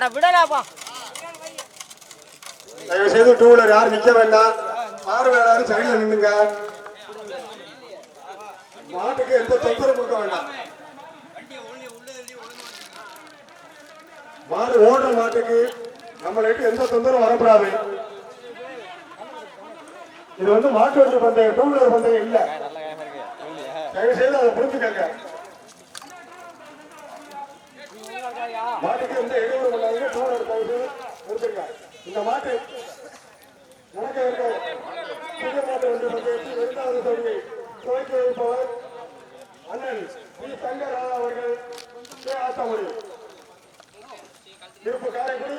அட விடலாப்பா தயவு செய்து டூ வீலர் யாரும் நிக்க வேண்டாம் பார்வையாளர் சைடில் நின்னுங்க மாட்டுக்கு எந்த தொந்தரவு கொடுக்க வேண்டாம். மாடு ஓடுற மாட்டுக்கு நம்மளுக்கு எந்த தொந்தரவும் வரக்கூடாது. இது வந்து மாட்டு வண்டி பந்தயம் டூ வீலர் பந்தயம் இல்ல. தயவு செய்து அதை புரிஞ்சுக்கங்க. மாட்டுக்கு எந்த இடையூறு பண்ணாதீங்க டூ வீலர் தயவு செய்து புரிஞ்சுங்க இந்த மாட்டு நடக்க இருக்க புதிய மாட்டு வண்டி பந்தயத்தில் இரண்டாவது தொகுதியை துவக்கி வைப்பவர் அண்ணன் பி தங்கராஜா அவர்கள் கே ஆத்தமொழி இருப்பு காரைக்குடி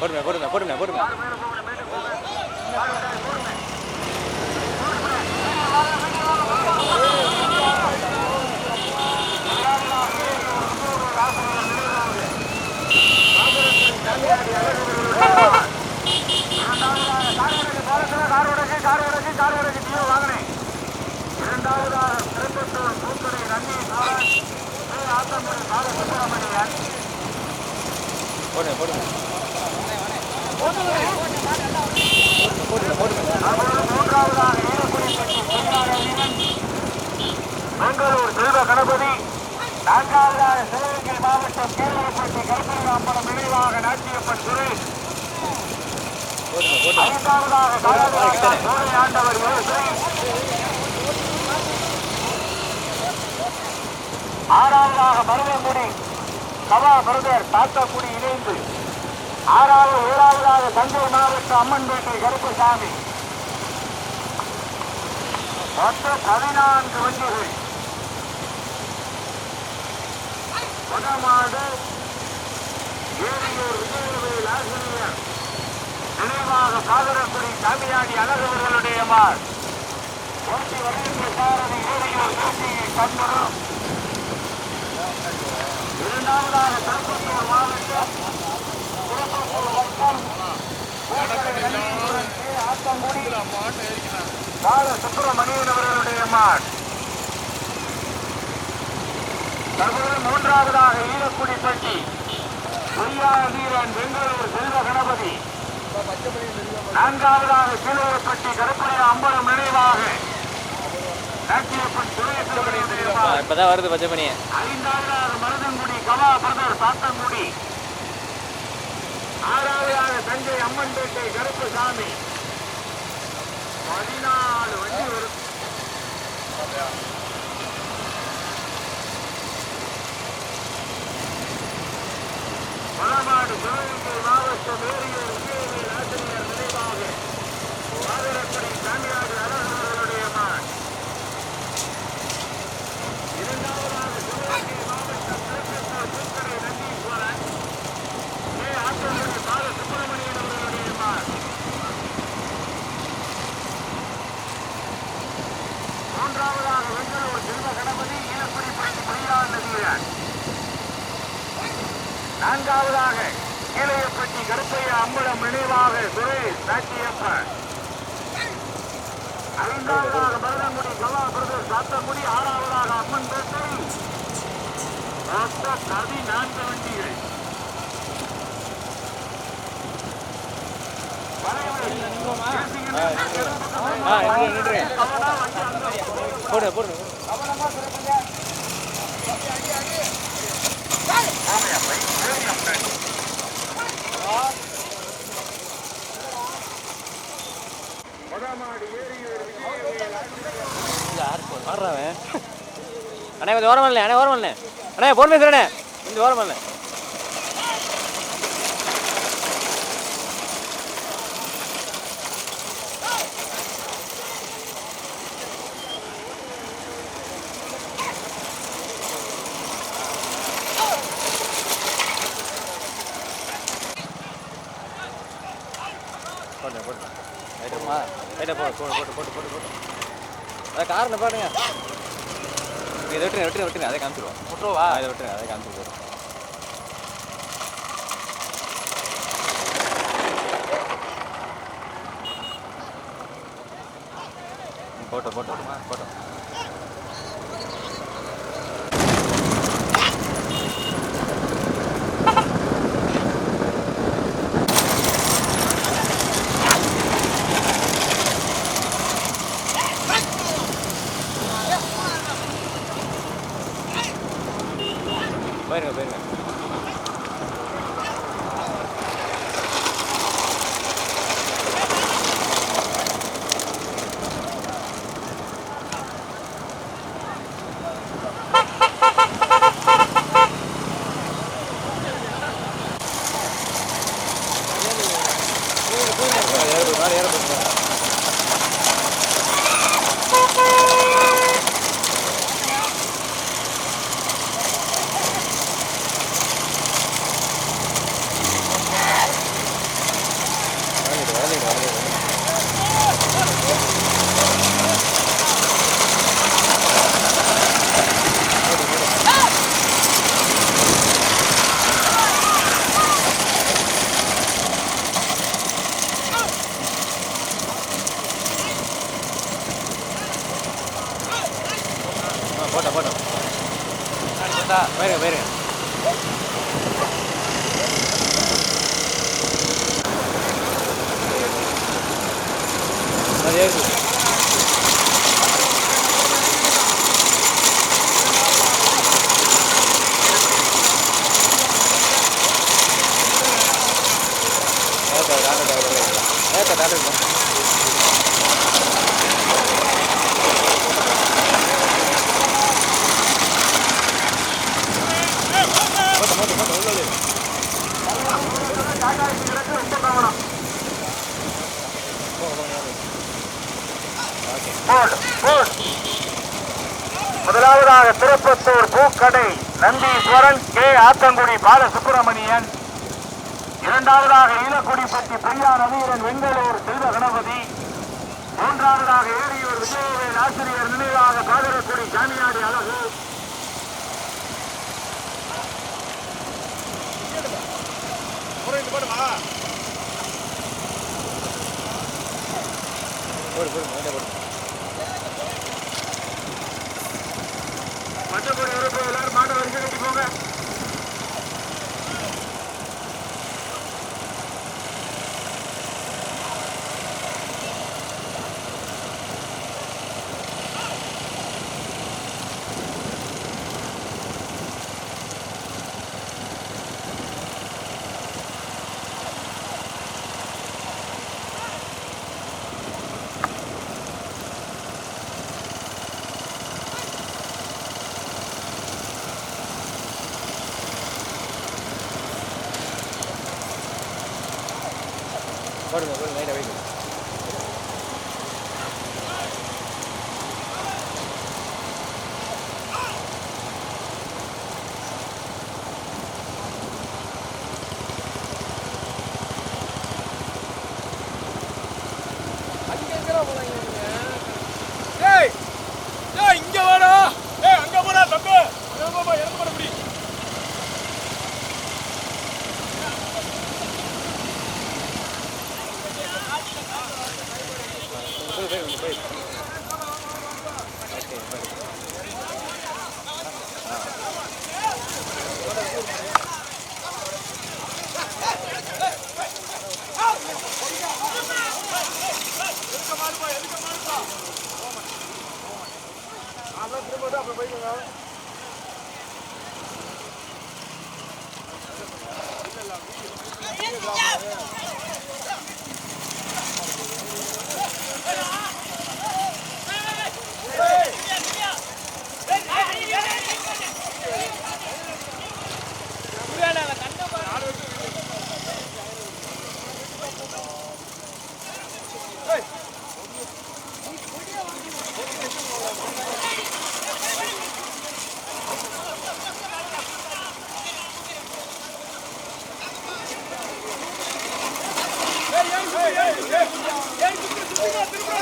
போடுங்க போடுங்க போடுங்க போடுங்க போடுங்க போடுங்க. பெங்களூர் செல்வ கணபதி நான்காவதாக சிவகங்கை மாவட்டம் கேள்விப்பட்டி கருப்பூர் அம்பலம் நினைவாக நாட்டியப்பன் சுரேஷ் ஐந்தாவதாக காலாவதாக சோழை ஆண்டவர் யோசனை ஆறாவதாக மருதங்குடி பருதர் பிரதர் தாத்தக்குடி இணைந்து ஆறாவது ஏழாவதாக தஞ்சை மாவட்டம் அம்மன்பேட்டை கருப்பசாமி. மொத்தம் பதினான்கு வண்டிகள். முதமாடு ஏரியூர் விஜயவேல் ஆசிரியர். நினைவாக பாதரக்குடி சாமியாடி அழகவர்களுடைய மாள் போட்டி வருகின்ற சாரணி ஏரியூர் போட்டியை கண்மரம் இரண்டாவதாக திருப்பத்தூர் மாவட்டம் திருப்பத்தூர் வட்டம் ஆத்தங்குடி பால சுப்பிரமணியன் அவர்களுடைய மாள் தற்போது மூன்றாவதாக ஈரக்குடிப்பட்டி பொய்யாய வீரன் பெங்களூர் செல்வ கணபதி நான்காவதாக கீழப்பட்டி கருப்பைய அம்பலம் நினைவாக இப்பதான் வருது பச்சை ஐந்தாவதாக மருதங்குடி கவா பிரதர் சாத்தங்குடி ஆறாவதாக தஞ்சை அம்மன்பேட்டை கருப்புசாமி. பதினாலு வண்டி வரும். மலநாடு சிவகங்கை மாவட்ட ஏரியூர் விஜயவேல் ஆசிரியர் நினைவாக. பாதரப்படி சாமியார் அழகர்களுடைய மகன் இரண்டாவதாக சிவகங்கை மாவட்டம் திருப்பத்தூர் பூக்கடை நந்தீஸ்வரன் ஏ ஆத்தங்குடி பால சுப்பிரமணியன் அவர்களுடைய மகன் மூன்றாவதாக வெங்கலூர் செல்வ கணபதி ஈழக்குடிப்பட்டி மயிலாள் நதியன் நான்காவதாக கீழையப்பட்டி கருப்பைய அம்பலம் நினைவாக சுரேஷ் சாட்சியப்பன் ஐந்தாவதாக மருதங்குடி கவா பிரதர் சாத்தங்குடி ஆறாவதாக அம்மன் பேட்டை மொத்த நான்கு வண்டிகள் போடு போடு நின்று போடுங்க போடுங்க வடமாடு ஏரியூர் விஜயவேல் யார் ஆடுறாவன் அண்ணே கொஞ்சம் ஓரம் பண்ணல அண்ணே ஓரம் பண்ணல அண்ணே ஃபோன் பேசுகிறேண்ணே கொஞ்சம் ஓரம் பண்ணல போட்டு போட்டு ரைட்டுமா ரைட்டை போட்டு போட்டு போட்டு போட்டு போட்டு போட்டு அதை காரில் பாருங்க. இதை விட்டுருங்க விட்டுருங்க விட்டுருங்க அதை காமிச்சிருவோம். விட்டுருவா? இதை விட்டுருங்க அதை காமிச்சிருவோம். Photo photo photo. முதலாவதாக திருப்பத்தூர் பூக்கடை நந்தீஸ்வரன் கே. ஆத்தங்குடி பாலசுப்பிரமணியன். இரண்டாவதாக ஈழக்குடிப்பட்டி பிரியா நவீரன் வெங்கலூர் செல்வ கணபதி. மூன்றாவதாக ஏரியூர் விஜயவேல் ஆசிரியர் நினைவாக பாதரக்குடி சாமியாடி அழகு. போடு போடு போடு. 맞아봐. போடுங்க போடுங்க மைண்டா வைங்க போய் போய் போய்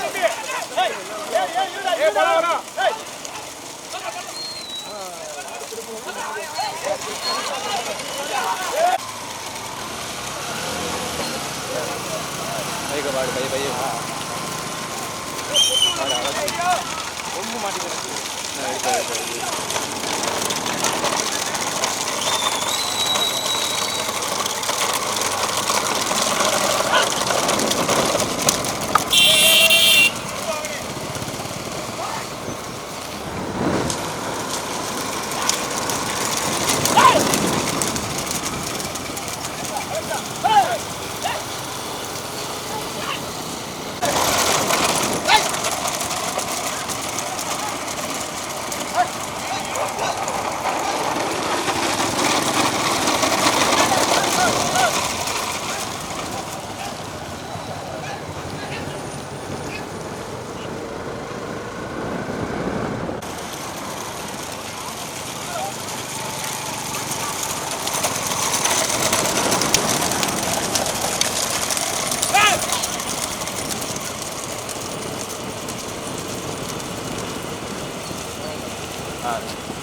ஓகே போய் ஏய் போடா ஏய் பைக்க பாடு பைய பைய ரொம்ப மாட்டிக்கிறேன் Uh,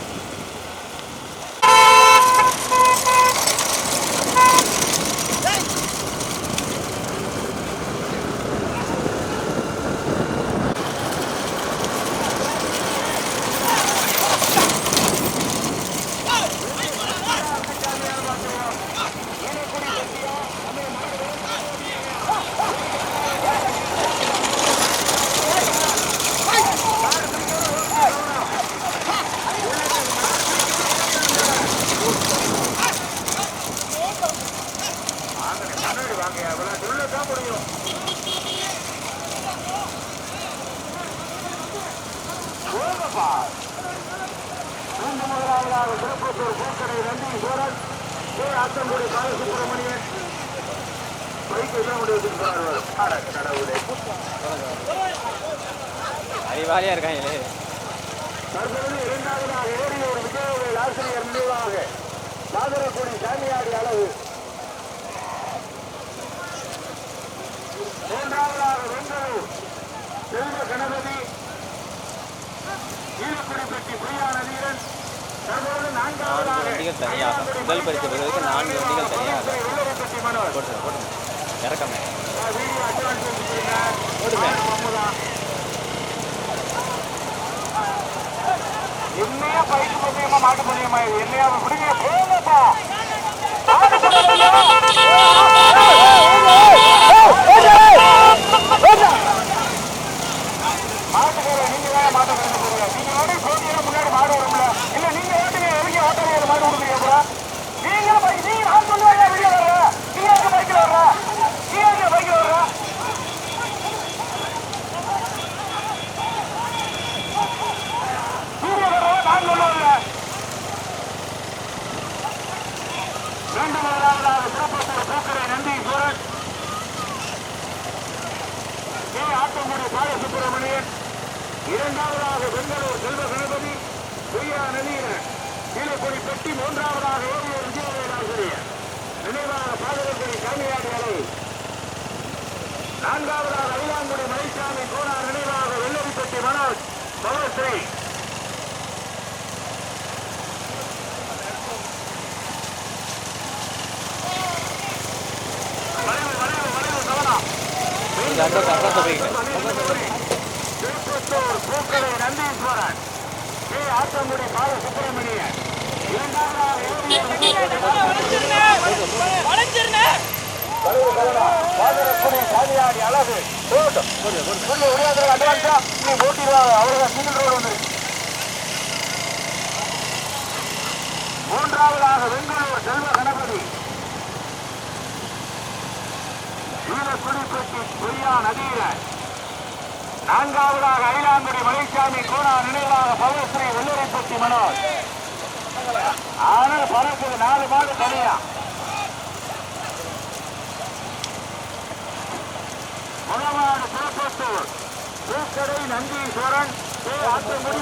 முன்னாடி வாங்க அவ்வளவு சொல்லத்தான் முடியும் போங்கப்பா. மீண்டும் முதலாவதாக திருப்பத்தூர் பூக்கடை நந்தி சோழன் கே ஆத்தங்குடி பாலசுப்ரமணியன் பைக் எல்லாம் கொண்டு கடவுளே அறிவாளியாக இருக்காங்களே தற்போது இரண்டாவதாக ஏரியூர் விஜயவேல் ஆசிரியர் நினைவாக நாகரக்குடி சாமியாடி அளவு மூன்றாவதாக வெங்கலூர் செல்வ கணபதி ஈரக்குடிப்பட்டி பொய்யா நதீரன் தற்போது நான்கு நான்காவதாக வண்டிகள் தனியாக. முதல் பரிசு பெறுவதற்கு நான்கு வண்டிகள் தனியாக. போட்டுருங்க போட்டுருங்க. இறக்கமே. போடுங்க. என்னையா மாட்டு இது என்னையா விடுங்க. போங்கப்பா மாட்டு மாட்டுக்கார நீங்க தான் மாட்டுக்காரங்க போறீங்க நீங்க ஓடி போட்டீங்கன்னா முன்னாடி மாடு வரும்ல இல்ல நீங்க ஓட்டுங்க எதுக்கு ஓட்டாங்க மாடு விடுறீங்க அப்புறம் நீங்க பைக் நீங்க நான் சொல்லுவாங்க வெளியே வர்ற நீ எங்க பைக்ல வர்ற நீ எங்க பைக்ல வர்ற சூரிய வர்றவ நான் சொல்லுவாங்க மீண்டும் முதலாவதாக திருப்பத்தூர் பூக்கரை நந்தி சூரன் கே ஆத்தங்குடி பாலசுப்ரமணியன் இரண்டாவதாக பெங்களூர் செல்வ கணபதி பொய்யா நதீரன் கீழக்குடி பெட்டி மூன்றாவதாக ஓவியர் விஜயவேல் ஆசிரியர் பாதகக்குடி காமியாடி அளவு நான்காவதாக ஐலாங்குடி மலைசாமி கோனார் நினைவாக வெள்ளரிப்பட்டி மனோஜ் பவஸ்ரீ திருப்பத்தூர் பூக்கடை நந்தீஸ்வரன். கே. ஆத்தங்குடி இரண்டாவதாக சாதியாடி அழகு அட்வான்ஸா நீ ஓட்டிடுவாங்க அவ்வளவுதான் சிங்கிள் ரோடு மூன்றாவதாக வெங்கலூர் செல்வ கணபதி வீரக்குடிப்பட்டி பொய்யா நதீரன் நான்காவதாக ஐலாங்குடி மலைசாமி கோனா நினைவாக பவஸ்ரீ பற்றி மனோஜ் ஆனால் பறக்குது நாலு மாடு தனியா. முளமாடு திருப்பத்தூர் பூக்கடை நந்தீஸ்வரன் கே ஆத்தங்குடி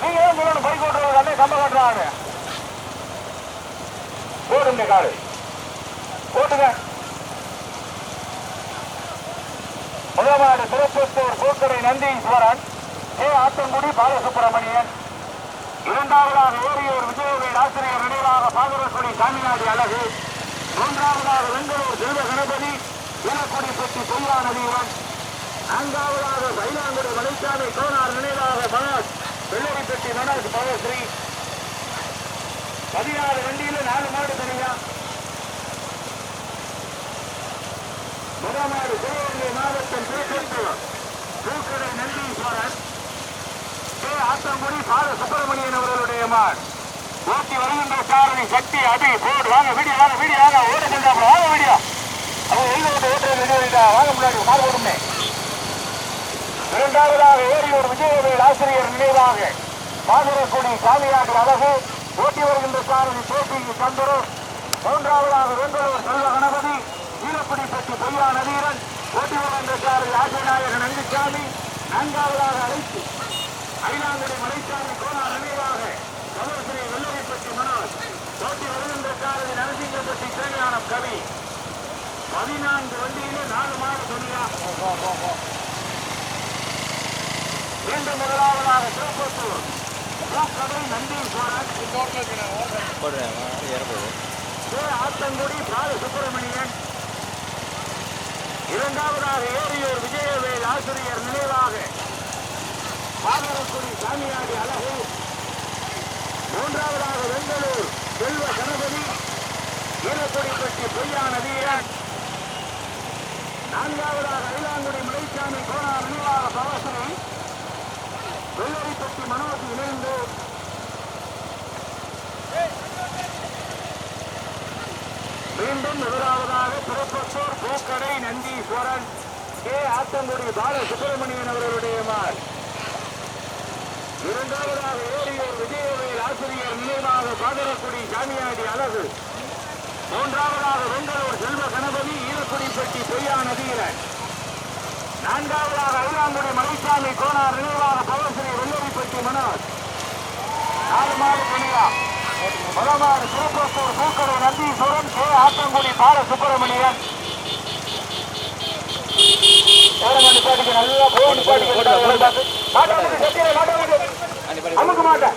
நீங்க ஏன் பைக் ஓட்டுறது அண்ணே கம்ப கட்டுறாங்க? போடுங்க காடு. போட்டுங்க. நந்தீஸ்வரன் ஏ ஆத்தங்குடி பாலசுப்பிரமணியன் இரண்டாவதாக ஏரியூர் விஜயவேல் ஆசிரியர் நினைவாக பாதரசுடி சாமிநாடு அழகு. மூன்றாவதாக வெங்கலூர் செல்வ கணபதி இலக்குடிப்பட்டி பொய்யா நதியுடன் நான்காவதாக மயிலாங்குடி மலைச்சாமி கோனார் நினைவாக மனோஜ் வெள்ளரிப்பட்டி மனோஜ் பவஸ்ரீ பதினாறு வண்டியில நாலு மாடு தனியா. முதமாடு சிவகங்கை மாவட்டம் திருப்பத்தூர் பூக்கடை நந்தீஸ்வரன் கே. ஆத்தங்குடி பால சுப்பிரமணியன் அவர்களுடைய மான் ஓட்டி வருகின்ற சாரணி சக்தி அடி போடு வாங்க வீடியோ வாங்க வீடியோ வாங்க ஓட சொல்றாங்க வாங்க வீடியோ அவங்க எங்க ஓட்டு ஓட்டுறது வீடியோ வாங்க முன்னாடி மாறு ஓடுமே இரண்டாவதாக ஏரியூர் விஜயவேல் ஆசிரியர் நினைவாக. மாதிரக்குடி சாமியாடி அழகு ஓட்டி வருகின்ற சாரணி போட்டி சந்திரு. மூன்றாவதாக வெங்கலூர் செல்வ கணபதி ஈரக்குடிப்பட்டி பொய்யா நதீரன் வருகின்ற சாரணி ஆசிரியநாயகன் நந்திசாமி நான்காவதாக அழைத்து ஐநாங்குடி மலைச்சாமி கோனார் நினைவாக கவர்ஸ்ரீ வெள்ளரிப்பட்டி மனோஜ் ஓட்டி வருகின்ற சாரதி நரசிங்கப்பட்டி திரையானம் கவி. பதினான்கு வண்டியிலே நாலு மாடு துணியா மீண்டும் முதலாவதாக திருப்பத்தூர் பூக்கடை நந்தீஸ்வரன் போடுறேன் ஏறப்போகுது கே ஆத்தங்குடி பால சுப்பிரமணியன் இரண்டாவதாக ஏரியூர் விஜயவேல் ஆசிரியர் நினைவாக. பாதரக்குடி சாமியாடி அழகு. மூன்றாவதாக வெங்கலூர் செல்வ கணபதி. ஈரக்குடிப்பட்டி பொய்யான வீரன் நான்காவதாக ஐலாங்குடி மலைச்சாமி கோனார் நினைவாக பவஸ்ரீ வெள்ளரிப்பட்டி மனோஜ் இணைந்து மீண்டும் முதலாவதாக திருப்பத்தூர் பூக்கடை நந்தீஸ்வரன் கே. ஆத்தங்குடி பால சுப்பிரமணியன் அவர்களுடைய மார் இரண்டாவதாக ஏரியூர் விஜயவேல் ஆசிரியர் நினைவாக பாதரக்குடி சாமியாடி அழகு. மூன்றாவதாக வெங்கலூர் செல்வ கணபதி ஈரக்குடிப்பட்டி பொய்யா நதீரன் நான்காவதாக ஐலாங்குடி மலைசாமி கோனார் நினைவாக பவஸ்ரீ வெள்ளரிப்பட்டி மனோஜ் நாலு மாடு முதலாவது திருப்பத்தூர் பூக்கடை நந்தீஸ்வரன் கே ஆத்தங்குடி பால சுப்பிரமணியன். நல்லா மாட்டாமட்டு. அமுக்க மாட்டேன்